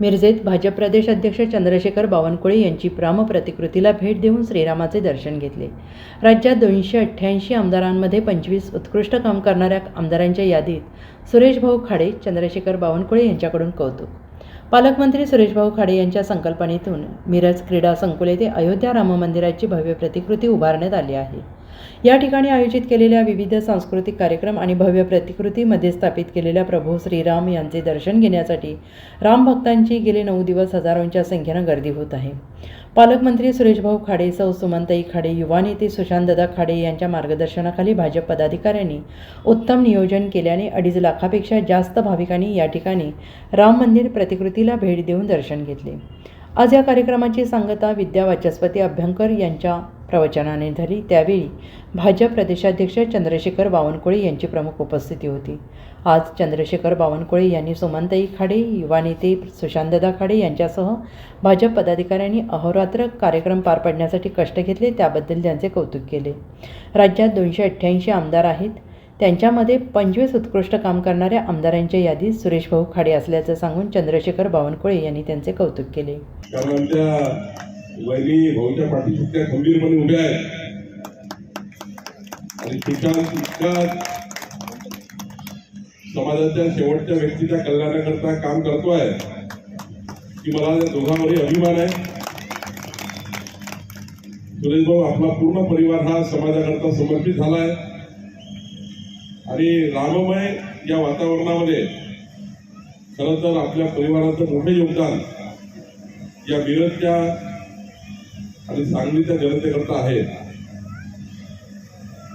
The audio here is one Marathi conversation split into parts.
मिरजेत भाजप प्रदेश अध्यक्ष चंद्रशेखर बावनकुळे यांची रामप्रतिकृतीला भेट देऊन श्रीरामाचे दर्शन घेतले. राज्यात दोनशे अठ्ठ्याऐंशी आमदारांमध्ये पंचवीस उत्कृष्ट काम करणाऱ्या आमदारांच्या यादीत सुरेशभाऊ खाडे चंद्रशेखर बावनकुळे यांच्याकडून कौतुक. पालकमंत्री सुरेशभाऊ खाडे यांच्या संकल्पनेतून मिरज क्रीडा संकुल येथे अयोध्या राम मंदिराची भव्य प्रतिकृती उभारण्यात आली आहे. या ठिकाणी आयोजित केलेल्या विविध सांस्कृतिक कार्यक्रम आणि भव्य प्रतिकृतीमध्ये स्थापित केलेल्या प्रभू श्रीराम यांचे दर्शन घेण्यासाठी रामभक्तांची गेले नऊ दिवस हजारोंच्या संख्येनं गर्दी होत आहे. पालकमंत्री सुरेशभाऊ खाडे सौ सुमंताई खाडे युवा नेते सुशांतदा खाडे यांच्या मार्गदर्शनाखाली भाजप पदाधिकाऱ्यांनी उत्तम नियोजन केल्याने अडीच लाखापेक्षा जास्त भाविकांनी या ठिकाणी राम मंदिर प्रतिकृतीला भेट देऊन दर्शन घेतले. आज या कार्यक्रमाची सांगता विद्या वाचस्पती अभ्यंकर यांच्या प्रवचनाने झाली त्यावेळी भाजप प्रदेशाध्यक्ष चंद्रशेखर बावनकुळे यांची प्रमुख उपस्थिती होती. आज चंद्रशेखर बावनकुळे यांनी सुमनताई खाडे युवा नेते सुशांतदा खाडे यांच्यासह भाजप पदाधिकाऱ्यांनी अहोरात्र कार्यक्रम पार पाडण्यासाठी कष्ट घेतले त्याबद्दल त्यांचे कौतुक केले. राज्यात दोनशे अठ्ठ्याऐंशी आमदार आहेत. त्यांच्यामध्ये पंचवीस उत्कृष्ट काम करणाऱ्या आमदारांच्या यादीत सुरेशभाऊ खाडे असल्याचं सांगून चंद्रशेखर बावनकुळे यांनी त्यांचे कौतुक केले. वहिनी भाऊच्या पाठीशी त्या खंबीरपणे उभ्या आहेत. आणि सुशांत इतका समाजाच्या शेवटच्या व्यक्तीच्या कल्याणाकरता काम करतोय. की मला या दोघांवरही अभिमान आहे. सुरेश भाऊ आपला पूर्ण परिवार हा समाजाकरता समर्पित झालाय. आणि राममय या वातावरणामध्ये खरं तर आपल्या परिवाराचं मोठे योगदान या मिरजच्या आणि सांगलीच्या जनतेकरता आहेत.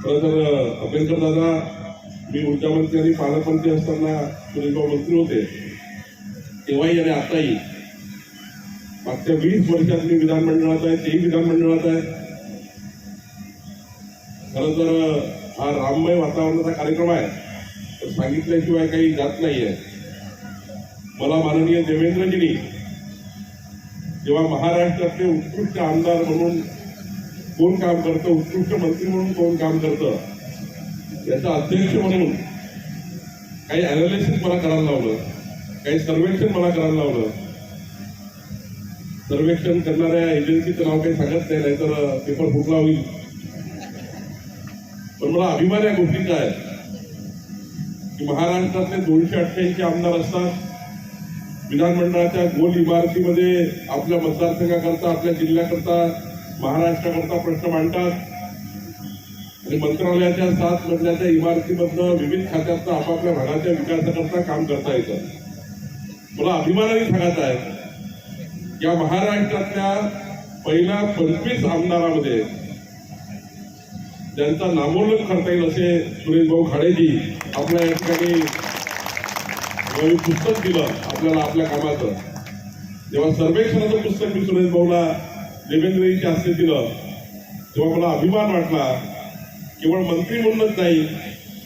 खरं तर अभ्यंकर दादा मी ऊर्जामंत्री आणि पालकमंत्री असताना सुरेशभाऊ मंत्री होते. तेव्हाही आणि आताही. मागच्या वीस वर्षात मी विधानमंडळात आहे तेही विधानमंडळात आहे. खरं तर हा राममय वातावरणाचा कार्यक्रम आहे. तर सांगितल्याशिवाय काही जात नाहीये. मला माननीय देवेंद्रजींनी जेव्हा महाराष्ट्रातले उत्कृष्ट आमदार म्हणून कोण काम करतं उत्कृष्ट मंत्री म्हणून कोण काम करतं याचं अध्यक्ष म्हणून काही अनालिसिस मला करायला लावलं काही सर्वेक्षण मला करायला लावलं. सर्वेक्षण करणाऱ्या एजन्सीचं नाव काही सांगत नाही नाहीतर पेपर फुटला होईल. पण मला अभिमान या गोष्टीचा आहे. की महाराष्ट्रातले दोनशे अठ्ठ्याऐंशी आमदार असतात विधानमंडळाच्या गोल इमारतीमध्ये आपल्या मतदारसंघाकरता आपल्या जिल्ह्याकरता महाराष्ट्राकरता प्रश्न मांडतात. आणि मंत्रालयाच्या सात मजल्याच्या इमारतीमधनं विविध खात्यातनं आपापल्या भागाच्या विकासाकरता काम करता येतं. मला अभिमानाने सांगत आहे. या महाराष्ट्रातल्या पहिल्या पंचवीस आमदारामध्ये ज्यांचा नामोल्लेख करता येईल असे सुरेश भाऊ खाडेजी आपल्या या ठिकाणी नवीन पुस्तक दिलं आपल्याला आपल्या कामाचं. जेव्हा सर्वेक्षणाचं पुस्तक मी सुरेश भाऊला देवेंद्रजीच्या हस्ते दिलं तेव्हा मला अभिमान वाटला केवळ मंत्री म्हणूनच नाही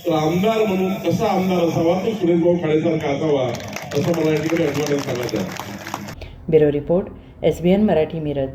तर आमदार म्हणून कसा आमदार असावा तो सुरेश भाऊ खाडेसारखा असावा असं मला या ठिकाणी अभिमानाने सांगायचं bureau report S B N Marathi Miraj.